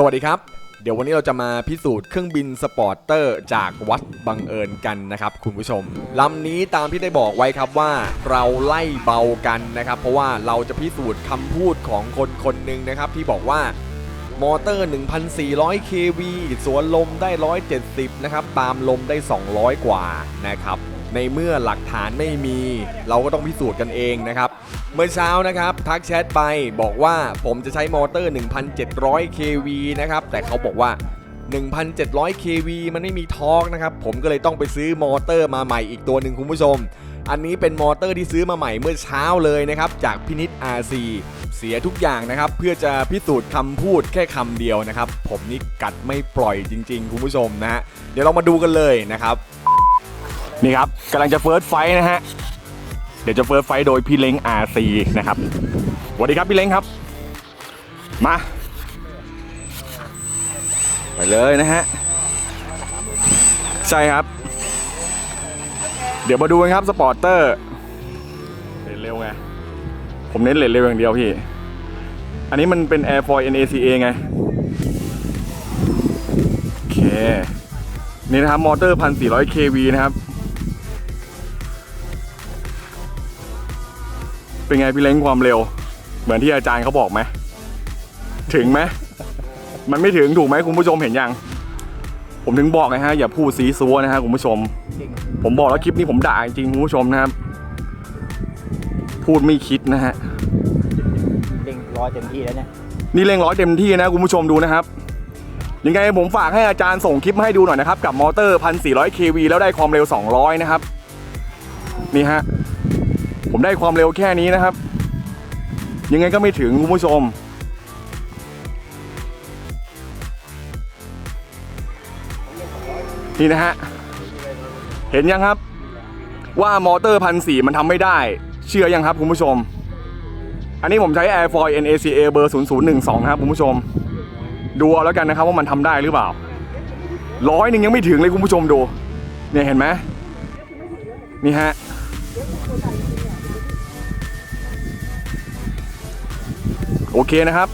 สวัสดีครับ เดี๋ยววันนี้เราจะมาพิสูจน์เครื่องบินสปอร์เตอร์จากวัดบังเอิญกันนะครับคุณผู้ชมลำนี้ตามที่ได้บอกไว้ครับว่าเราไล่เบากันนะครับ เพราะว่าเราจะพิสูจน์คำพูดของคนคนหนึ่งนะครับ ที่บอกว่ามอเตอร์ 1,400 kV สวนลมได้ 170 นะครับ ตามลมได้ 200 กว่านะครับ ในเมื่อหลักฐานไม่มี เราก็ต้องพิสูจน์กันเองนะครับ เมื่อเช้านะครับทักแชทไปบอกว่าผมจะใช้มอเตอร์ 1,700 kV นะครับ แต่เขาบอกว่า 1,700 kV มันไม่มีทอร์กนะครับ ผมก็เลยต้องไปซื้อมอเตอร์มาใหม่อีกตัวหนึ่งคุณผู้ชม อันนี้เป็นมอเตอร์ที่ซื้อมาใหม่เมื่อเช้าเลยนะครับ จากพินิษ RC เสียทุกอย่างนะครับ เพื่อจะพิสูจน์คำพูดแค่คำเดียวนะครับ ผมนี่กัดไม่ปล่อยจริง ๆ คุณผู้ชมนะฮะเดี๋ยวเรามาดูกันเลยนะครับ นี่ครับกำลังจะเฟิร์สไฟนะฮะ เดี๋ยวจะเฟิร์สไฟโดยพี่เล้ง RC นะครับสวัสดีครับพี่เล้งครับ มา ไปเลยนะฮะ ใช่ครับ เดี๋ยวมาดูกันครับสปอร์เตอร์เลนเร็วไง ผมเน้นเลนเร็วอย่างเดียวพี่ อันนี้มันเป็น Air Foil NACA ไง โอเค นี่นะครับ มอเตอร์ 1,400 kV นะครับ เป็นไงพี่เล้งความเร็ว เหมือนที่อาจารย์เขาบอกไหมถึงไหมมันไม่ถึงถูกไหมคุณผู้ชมเห็นยัง ผมถึงบอกไงฮะอย่าพูดซีซัวนะฮะคุณผู้ชม ผมบอกแล้วคลิปนี้ผมด่าจริงๆคุณผู้ชมนะครับ พูดไม่คิดนะฮะเร่งร้อยเต็มที่แล้วเนี่ยนี่เร่งร้อยเต็มที่นะคุณผู้ชมดูนะครับยังไงผมฝากให้อาจารย์ส่งคลิปมาให้ดูหน่อยนะครับ กับมอเตอร์ 1,400 kV แล้วได้ความเร็ว 200 นะครับ นี่ฮะ ผมได้ความเร็วแค่นี้นะครับ ยังไงก็ไม่ถึงคุณผู้ชม นี่นะฮะ เห็นยังครับ ว่ามอเตอร์พันสี่มันทำไม่ได้ เชื่อยังครับคุณผู้ชม อันนี้ผมใช้ Air Foil NACA เบอร์ 0012ครับคุณผู้ชม ดูเอาแล้วกันนะครับว่ามันทำได้หรือเปล่าร้อยหนึ่งยังไม่ถึงเลยคุณผู้ชมดู เนี่ยเห็นไหมนี่ฮะ โอเคนะครับ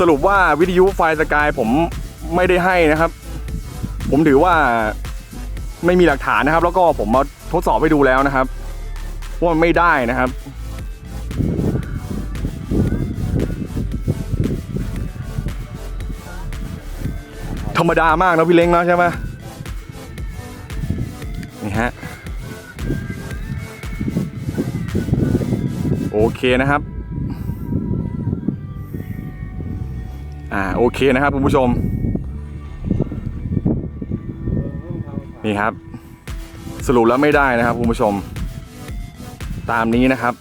สรุปว่าวิทยุไฟสกายผมไม่ได้ให้นะครับ ผมถือว่าไม่มีหลักฐานนะครับ แล้วก็ผมมาทดสอบให้ดูแล้วนะครับว่ามันไม่ได้นะครับ ธรรมดามากนะพี่เล้งนะใช่ไหมนี่ฮะโอเคนะครับ อ่าโอเคนะครับคุณผู้ชม นี่ครับ สรุปแล้วไม่ได้นะครับคุณผู้ชม ตามนี้นะครับ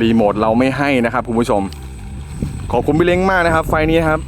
รีโมทเราไม่ให้นะครับคุณผู้ชม ขอบคุณพี่เล้งมากนะครับ ไฟนี้ครับ